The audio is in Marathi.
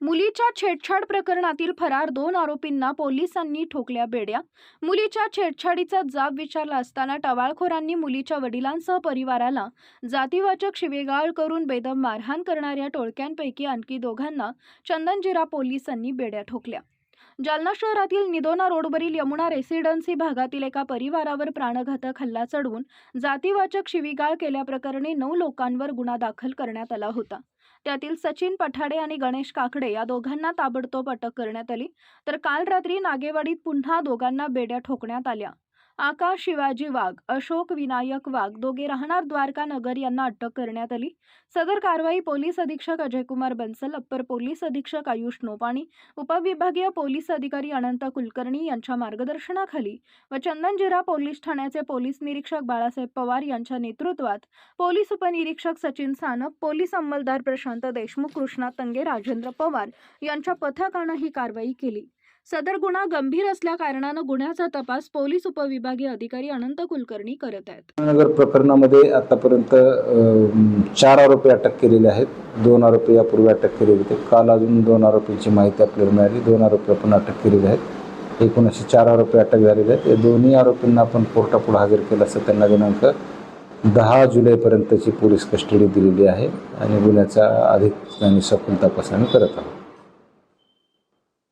मुलीच्या छेडछाड प्रकरणातील फरार दोन आरोपींना पोलिसांनी ठोकल्या बेड्या. मुलीच्या छेडछाडीचा जाब विचारला असताना टवाळखोरांनी मुलीच्या वडिलांसह परिवाराला जातीवाचक शिवेगाळ करून बेदम मारहाण करणाऱ्या टोळक्यांपैकी आणखी दोघांना चंदनजिरा पोलिसांनी बेड्या ठोकल्या. जालना शहरातील निदोना रोडवरील यमुना रेसिडेन्सी भागातील एका परिवारावर प्राणघातक हल्ला चढवून जातीवाचक शिवीगाळ केल्याप्रकरणी नऊ लोकांवर गुन्हा दाखल करण्यात आला होता. त्यातील सचिन पठाडे आणि गणेश काकडे या दोघांना ताबडतोब अटक करण्यात आली. तर काल रात्री नागेवाडीत पुन्हा दोघांना बेड्या ठोकण्यात आल्या. आकाश शिवाजी वाघ अशोक विनायक वाघ दोघे राहणार द्वारका नगर यांना अटक करण्यात आली. सदर कारवाई पोलीस अधीक्षक अजयकुमार बन्सल अप्पर पोलीस अधीक्षक आयुष नोपाणी उपविभागीय पोलीस अधिकारी अनंत कुलकर्णी यांच्या मार्गदर्शनाखाली व चंदनजिरा पोलीस ठाण्याचे पोलीस निरीक्षक बाळासाहेब पवार यांच्या नेतृत्वात पोलीस उपनिरीक्षक सचिन सानप पोलीस अंमलदार प्रशांत देशमुख कृष्णा तंगे राजेंद्र पवार यांच्या पथकानं ही कारवाई केली. सदर गुन्हा गंभीर असल्या कारणानं गुन्ह्याचा तपास पोलीस उपविभागीय अधिकारी अनंत कुलकर्णी करत आहेत. नगर प्रकरणामध्ये आतापर्यंत चार आरोपी अटक केलेले आहेत. दोन आरोपी यापूर्वी अटक केले होते. काल अजून दोन आरोपींची माहिती आपल्याला मिळाली. दोन आरोपी आपण अटक केलेले आहेत. एकूण असे चार आरोपी अटक झालेले आहेत. या दोन्ही आरोपींना आपण कोर्टापुढे हजर केलं असं त्यांना दिनांक दहा जुलैपर्यंतची पोलीस कस्टडी दिलेली आहे आणि गुन्ह्याचा अधिक आणि सखोल तपास आम्ही करत आहोत.